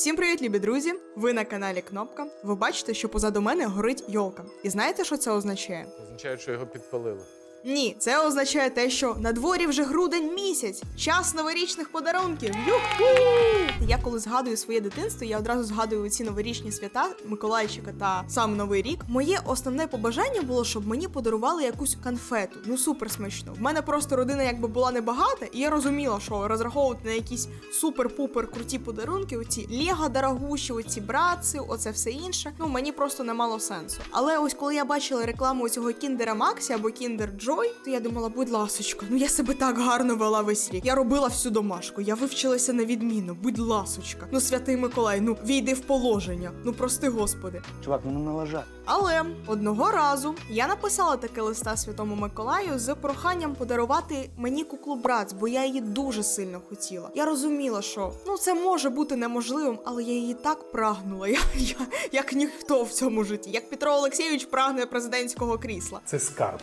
Всім привіт, любі друзі! Ви на каналі Кнопка. Ви бачите, що позаду мене горить йолка. І знаєте, що це означає? Означає, що його підпалили. Ні, це означає те, що на дворі вже грудень місяць, час новорічних подарунків. Юху! Я коли згадую своє дитинство, я одразу згадую ці новорічні свята Миколайчика та сам Новий рік. Моє основне побажання було, щоб мені подарували якусь конфету. Ну супер смачно. В мене просто родина якби була небагата, і я розуміла, що розраховувати на якісь супер-пупер круті подарунки, оці лего дорогущі, оці братці, оце все інше. Ну мені просто не мало сенсу. Але ось коли я бачила рекламу цього Кіндера Максі або Кіндер Джой, то я думала, будь ласочка, ну я себе так гарно вела весь рік. Я робила всю домашку, я вивчилася на відміну. Будь ласочка. Ну, святий Миколай, ну війди в положення. Ну прости господи. Чувак, ну не налажай. Але одного разу я написала таке листа Святому Миколаю з проханням подарувати мені куклу братц, бо я її дуже сильно хотіла. Я розуміла, що ну це може бути неможливим, але я її так прагнула. Я, я як ніхто в цьому житті, як Петро Олексійович прагне президентського крісла. Це скарб.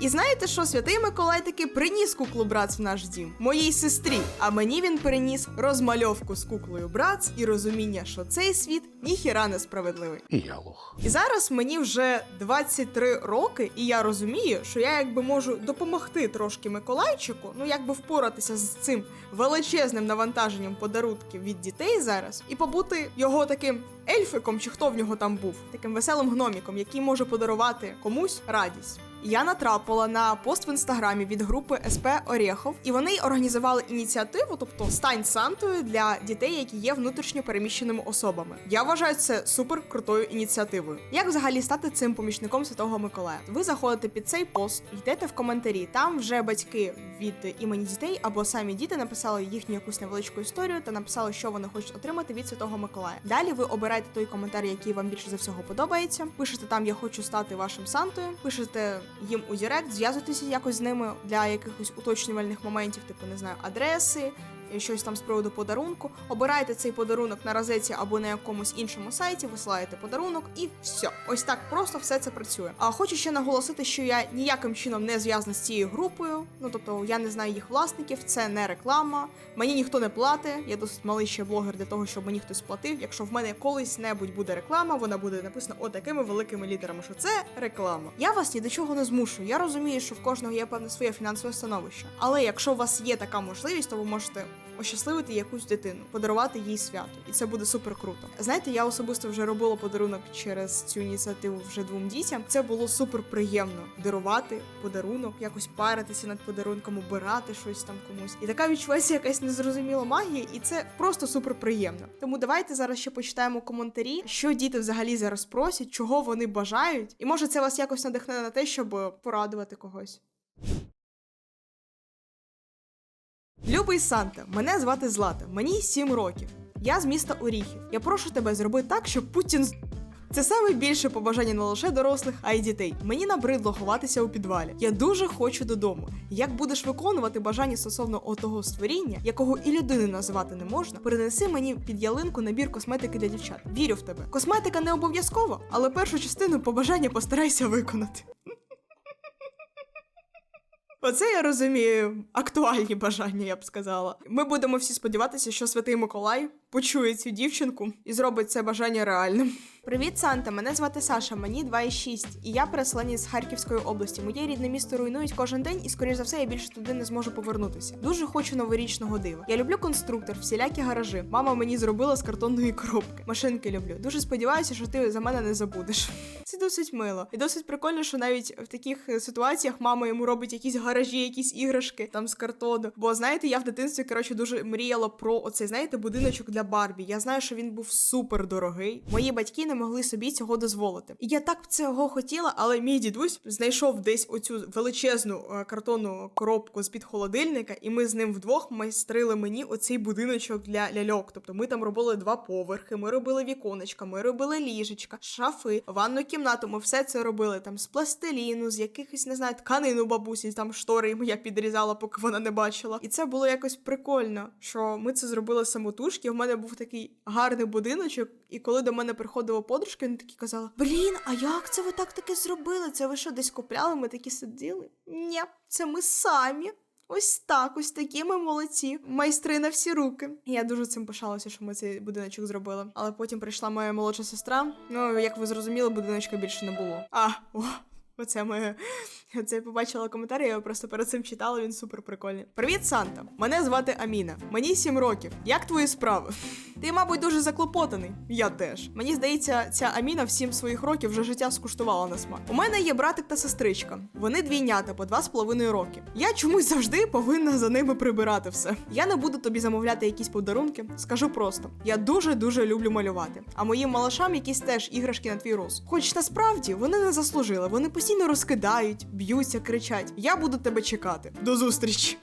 І знаєте що, святий Миколай таки приніс куклу братц в наш дім моїй сестрі. А мені він приніс розмальовку з куклою братц і розуміння, що цей світ ніхіра не справедливий. І я лох. І зараз мені вже 23 роки, і я розумію, що я якби можу допомогти трошки Миколайчику, ну якби впоратися з цим величезним навантаженням подарунків від дітей зараз, і побути його таким ельфиком, чи хто в нього там був, таким веселим гноміком, який може подарувати комусь радість. Я натрапила на пост в інстаграмі від групи СП Орєхов, і вони організували ініціативу, тобто стань Сантою для дітей, які є внутрішньо переміщеними особами. Я вважаю це супер крутою ініціативою. Як взагалі стати цим помічником Святого Миколая? Ви заходите під цей пост, йдете в коментарі. Там вже батьки від імені дітей або самі діти написали їхню якусь невеличку історію та написали, що вони хочуть отримати від Святого Миколая. Далі ви обираєте той коментар, який вам більше за всього подобається. Пишете там Я хочу стати вашим Сантою. Пишете їм у Дірект, зв'язуватися якось з ними для якихось уточнювальних моментів, типу не знаю, адреси. Щось там з приводу подарунку, обирайте цей подарунок на розетці або на якомусь іншому сайті, висилаєте подарунок, і все. Ось так просто все це працює. А хочу ще наголосити, що я ніяким чином не зв'язана з цією групою. Ну тобто я не знаю їх власників, це не реклама. Мені ніхто не платить. Я досить малий ще блогер для того, щоб мені хтось платив. Якщо в мене колись небудь буде реклама, вона буде написана отакими великими літерами, що це реклама. Я вас ні до чого не змушую. Я розумію, що в кожного є певне своє фінансове становище. Але якщо у вас є така можливість, то ви можете ощасливити якусь дитину, подарувати їй свято, і це буде супер круто. Знаєте, я особисто вже робила подарунок через цю ініціативу вже двом дітям. Це було супер приємно дарувати подарунок, якось паритися над подарунком, обирати щось там комусь. І така відчувається якась незрозуміла магія, і це просто супер приємно. Тому давайте зараз ще почитаємо коментарі, що діти взагалі зараз просять, чого вони бажають, і може це вас якось надихне на те, щоб порадувати когось. Любий Санта, мене звати Злата, мені 7 років. Я з міста Оріхів. Я прошу тебе зроби так, щоб Путін з- це саме більше побажання не лише дорослих, а й дітей. Мені набридло ховатися у підвалі. Я дуже хочу додому. Як будеш виконувати бажання стосовно отого створіння, якого і людини називати не можна, перенеси мені під ялинку набір косметики для дівчат. Вірю в тебе. Косметика не обов'язкова, але першу частину побажання постарайся виконати. Оце я розумію актуальні бажання, я б сказала. Ми будемо всі сподіватися, що святий Миколай почує цю дівчинку і зробить це бажання реальним. Привіт, Санта! Мене звати Саша, мені 2,6, і я переселенець з Харківської області. Моє рідне місто руйнують кожен день, і скоріш за все я більше туди не зможу повернутися. Дуже хочу новорічного дива. Я люблю конструктор, всілякі гаражі. Мама мені зробила з картонної коробки. Машинки люблю. Дуже сподіваюся, що ти за мене не забудеш. Це досить мило. І досить прикольно, що навіть в таких е, ситуаціях мама йому робить якісь гаражі, якісь іграшки там з картону. Бо знаєте, я в дитинстві коротше дуже мріяла про оцей, знаєте, будиночок для Барбі. Я знаю, що він був супер дорогий. Мої батьки не могли собі цього дозволити. І я так цього хотіла, але мій дідусь знайшов десь оцю величезну е, картонну коробку з під холодильника, і ми з ним вдвох майстрили мені оцей будиночок для ляльок. Тобто ми там робили два поверхи, ми робили віконечка, ми робили ліжечка, шафи, ванну кімнату. Ми все це робили там з пластиліну, з якихось не знаю, тканин у бабусі, там штори я підрізала, поки вона не бачила. І це було якось прикольно, що ми це зробили самотужки. У мене був такий гарний будиночок, і коли до мене приходила подружка, вони такі казала: Блін, а як це ви так таке зробили? Це ви що десь купляли? Ми такі сиділи? Ні, це ми самі. Ось так, ось такі ми молодці. Майстри на всі руки. Я дуже цим пишалася, що ми цей будиночок зробили. Але потім прийшла моя молодша сестра. Ну, як ви зрозуміли, будиночка більше не було. А, о, оце моє. Це я побачила коментар, я його просто перед цим читала, він супер прикольний. Привіт, Санта! Мене звати Аміна. Мені 7 років. Як твої справи? Ти, мабуть, дуже заклопотаний. Я теж. Мені здається, ця Аміна в 7 своїх років вже життя скуштувала на смак. У мене є братик та сестричка. Вони двійнята по два з половиною роки. Я чомусь завжди повинна за ними прибирати все. Я не буду тобі замовляти якісь подарунки. Скажу просто: я дуже дуже люблю малювати. А моїм малашам якісь теж іграшки на твій роз. Хоч насправді вони не заслужили. Вони постійно розкидають, б'ються, кричать. Я буду тебе чекати. До зустрічі.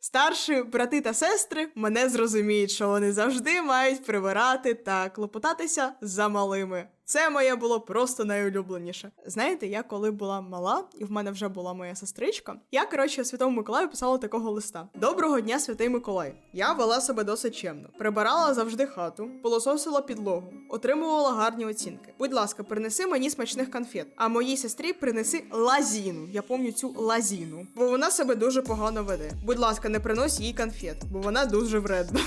Старші брати та сестри мене зрозуміють, що вони завжди мають прибирати та клопотатися за малими. Це моє було просто найулюбленіше. Знаєте, я коли була мала, і в мене вже була моя сестричка, я коротше Святому Миколаю писала такого листа: Доброго дня, святий Миколай. Я вела себе досить чемно, прибирала завжди хату, пилососила підлогу, отримувала гарні оцінки. Будь ласка, принеси мені смачних конфет, а моїй сестрі принеси лазіну. Я пам'ятаю цю лазіну, бо вона себе дуже погано веде. Будь ласка, не принось їй конфет, бо вона дуже вредна.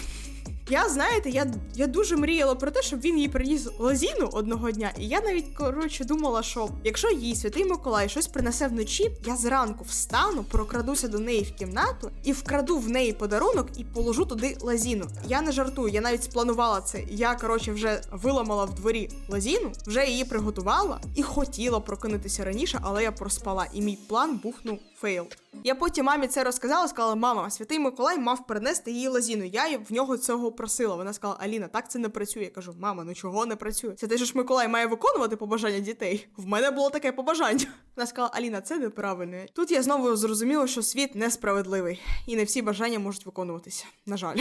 Я знаєте, я, я дуже мріяла про те, щоб він їй приніс лазіну одного дня. І я навіть коротше думала, що якщо їй святий Миколай щось принесе вночі, я зранку встану, прокрадуся до неї в кімнату і вкраду в неї подарунок і положу туди лазіну. Я не жартую, я навіть спланувала це. Я коротше вже виламала в дворі лазіну, вже її приготувала і хотіла прокинутися раніше, але я проспала. І мій план був ну фейл. Я потім мамі це розказала, сказала: мама, святий Миколай мав принести їй лазіну. Я в нього цього просила. Вона сказала: Аліна, так це не працює. Я кажу, мама, ну чого не працює? Це те, що ж Миколай має виконувати побажання дітей. В мене було таке побажання. Вона сказала, Аліна, це неправильно. Тут я знову зрозуміла, що світ несправедливий, і не всі бажання можуть виконуватися. На жаль.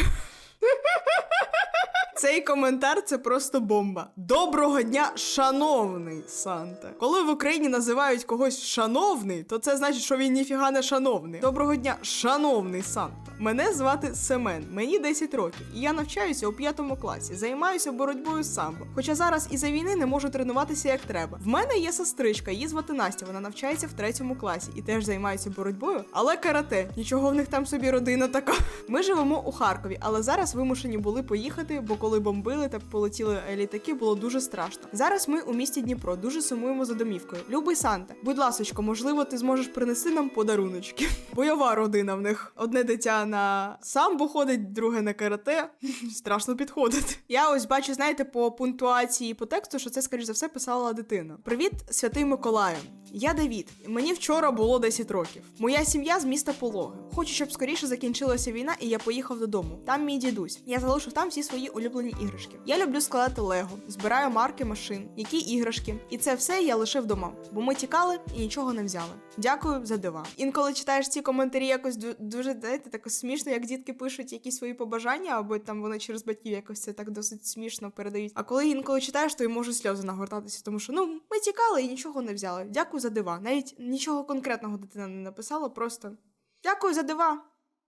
Цей коментар це просто бомба. Доброго дня, шановний Санта. Коли в Україні називають когось шановний, то це значить, що він ніфіга не шановний. Доброго дня, шановний Санта. Мене звати Семен, мені 10 років, і я навчаюся у п'ятому класі. Займаюся боротьбою з самбо. Хоча зараз із-за війни не можу тренуватися як треба. В мене є сестричка, її звати Настя. Вона навчається в третьому класі і теж займається боротьбою, але карате. Нічого в них там собі родина така. Ми живемо у Харкові, але зараз вимушені були поїхати, бо коли бомбили та полетіли літаки, було дуже страшно. Зараз ми у місті Дніпро дуже сумуємо за домівкою. Любий Санта, будь ласочка, можливо, ти зможеш принести нам подаруночки. Бойова родина в них. Одне дитя на самбо ходить, друге на карате. Страшно підходить. Я ось бачу, знаєте, по пунктуації по тексту, що це, скоріш за все, писала дитина. Привіт, святий Миколаю. Я Давід. Мені вчора було 10 років. Моя сім'я з міста Пологи. Хочу, щоб скоріше закінчилася війна, і я поїхав додому. Там мій дідусь. Я залишив там всі свої улюблені іграшки. Я люблю складати лего, збираю марки машин, які іграшки. І це все я лишив вдома, бо ми тікали і нічого не взяли. Дякую за дива. Інколи читаєш ці коментарі, якось дуже знаєте, так смішно, як дітки пишуть якісь свої побажання, або там вони через батьків якось це так досить смішно передають. А коли інколи читаєш, то й можуть сльози нагортатися, тому що ну ми тікали і нічого не взяли. Дякую за дива. Навіть нічого конкретного дитина не написала, просто дякую за дива.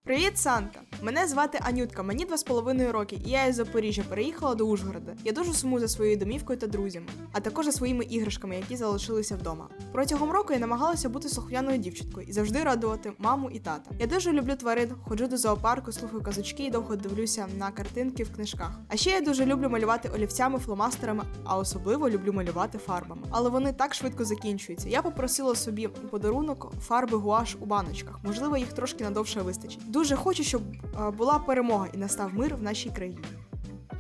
Привіт, Санта! Мене звати Анютка, мені два з половиною роки, і я із Запоріжжя переїхала до Ужгорода. Я дуже сумую за своєю домівкою та друзями, а також за своїми іграшками, які залишилися вдома. Протягом року я намагалася бути слухняною дівчинкою і завжди радувати маму і тата. Я дуже люблю тварин, ходжу до зоопарку, слухаю казочки і довго дивлюся на картинки в книжках. А ще я дуже люблю малювати олівцями, фломастерами, а особливо люблю малювати фарбами. Але вони так швидко закінчуються. Я попросила собі подарунок фарби гуаш у баночках. Можливо, їх трошки надовше вистачить. Дуже хочу, щоб е, була перемога і настав мир в нашій країні.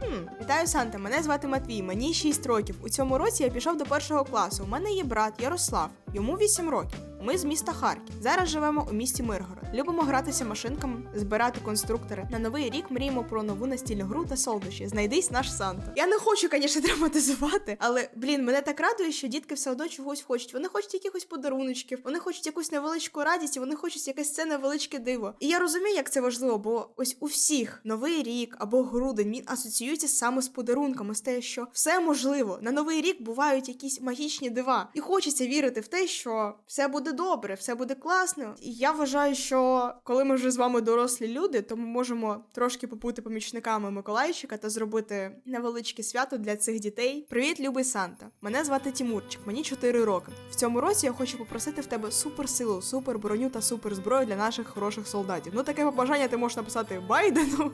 Хм, вітаю Санта. Мене звати Матвій. Мені 6 років. У цьому році я пішов до першого класу. У мене є брат Ярослав. Йому 8 років. Ми з міста Харків. Зараз живемо у місті Миргород. Любимо гратися машинками, збирати конструктори. На новий рік мріємо про нову настільну гру та солодощі. Знайдись наш Санта. Я не хочу, звісно, драматизувати, але блін, мене так радує, що дітки все одно чогось хочуть. Вони хочуть якихось подаруночків, вони хочуть якусь невеличку радість, вони хочуть якесь це невеличке диво. І я розумію, як це важливо, бо ось у всіх новий рік або грудень він асоціюється саме з подарунками, з те, що все можливо. На новий рік бувають якісь магічні дива, і хочеться вірити в те, що все буде добре, все буде класно. І я вважаю, що коли ми вже з вами дорослі люди, то ми можемо трошки побути помічниками Миколайчика та зробити невеличке свято для цих дітей. Привіт, любий Санта! Мене звати Тімурчик, мені 4 роки. В цьому році я хочу попросити в тебе суперсилу, супер броню та супер зброю для наших хороших солдатів. Ну таке побажання ти можеш написати Байдену,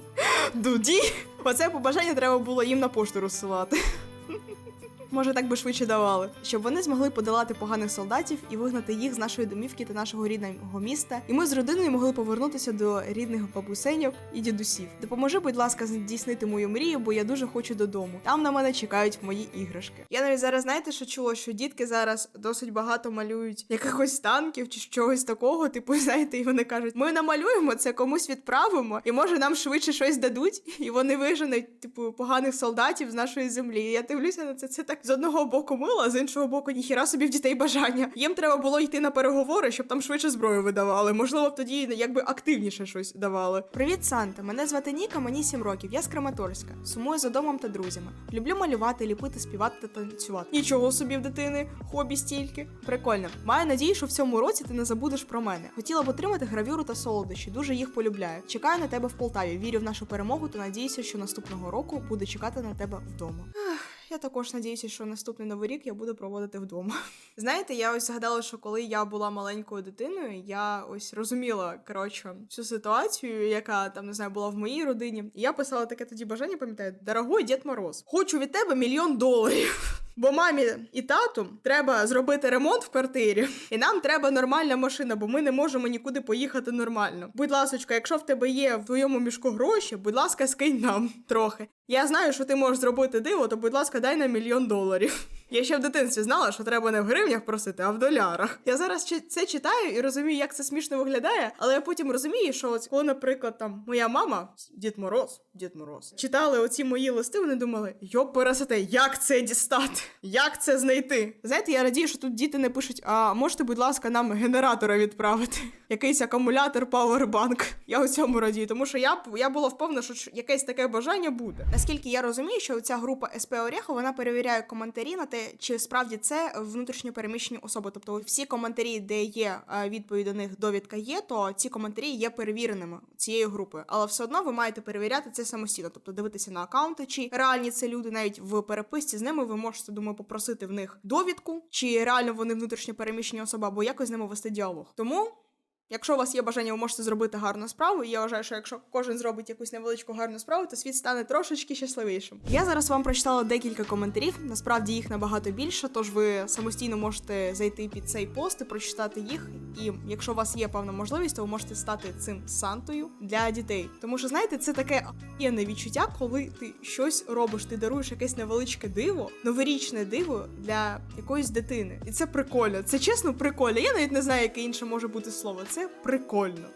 Дуді. Оце побажання треба було їм на пошту розсилати. Може, так би швидше давали, щоб вони змогли подолати поганих солдатів і вигнати їх з нашої домівки та нашого рідного міста. І ми з родиною могли повернутися до рідних бабусеньок і дідусів. Допоможи, будь ласка, здійснити мою мрію, бо я дуже хочу додому. Там на мене чекають мої іграшки. Я навіть зараз знаєте, що чула, що дітки зараз досить багато малюють якихось танків чи чогось такого. Типу, знаєте, і вони кажуть: ми намалюємо це, комусь відправимо, і може нам швидше щось дадуть, і вони виженуть, типу, поганих солдатів з нашої землі. І я дивлюся на це. Це так з одного боку мило, а з іншого боку, ніхіра собі в дітей бажання. Їм треба було йти на переговори, щоб там швидше зброю видавали. Можливо, б тоді якби активніше щось давали. Привіт, Санта. Мене звати Ніка, мені 7 років. Я з Краматорська. Сумую за домом та друзями. Люблю малювати, ліпити, співати та танцювати. Нічого собі в дитини, хобі стільки. Прикольно. Маю надію, що в цьому році ти не забудеш про мене. Хотіла б отримати гравюру та солодощі. Дуже їх полюбляю. Чекаю на тебе в Полтаві. Вірю в нашу перемогу та надіюся, що наступного року буду чекати на тебе вдома. Я також надіюся, що наступний новий рік я буду проводити вдома. Знаєте, я ось згадала, що коли я була маленькою дитиною, я ось розуміла коротше всю ситуацію, яка там не знаю була в моїй родині. І я писала таке тоді бажання, пам'ятаю, дорогой Дід Мороз, хочу від тебе мільйон доларів. Бо мамі і тату треба зробити ремонт в квартирі, і нам треба нормальна машина, бо ми не можемо нікуди поїхати нормально. Будь ласочка, якщо в тебе є в твоєму мішку гроші, будь ласка, скинь нам трохи. Я знаю, що ти можеш зробити диво, то будь ласка, дай нам мільйон доларів. Я ще в дитинстві знала, що треба не в гривнях просити, а в долярах. Я зараз це читаю і розумію, як це смішно виглядає, але я потім розумію, що от коли, наприклад, там моя мама, Дід Мороз, Дід Мороз, читали оці мої листи, вони думали, йоп, пересете, як це дістати? Як це знайти? Знаєте, я радію, що тут діти не пишуть: а можете, будь ласка, нам генератора відправити? Якийсь акумулятор Powerbank. Я у цьому радію, тому що я, я була впевнена, що якесь таке бажання буде. Наскільки я розумію, що ця група СП Орєхо, вона перевіряє коментарі на те, чи справді це внутрішньо переміщені особи. Тобто всі коментарі, де є е, відповідь до них, довідка є, то ці коментарі є перевіреними цією групою. Але все одно ви маєте перевіряти це самостійно, тобто дивитися на аккаунти, чи реальні це люди, навіть в переписці з ними ви можете, думаю, попросити в них довідку, чи реально вони внутрішньо переміщені особи, або якось з ними вести діалог. Тому. Якщо у вас є бажання, ви можете зробити гарну справу. І я вважаю, що якщо кожен зробить якусь невеличку гарну справу, то світ стане трошечки щасливішим. Я зараз вам прочитала декілька коментарів. Насправді їх набагато більше, тож ви самостійно можете зайти під цей пост і прочитати їх. І якщо у вас є певна можливість, то ви можете стати цим сантою для дітей. Тому що знаєте, це таке охуєнне відчуття, коли ти щось робиш, ти даруєш якесь невеличке диво, новорічне диво для якоїсь дитини. І це прикольно. Це чесно прикольно. Я навіть не знаю, яке інше може бути слово. Прикольно.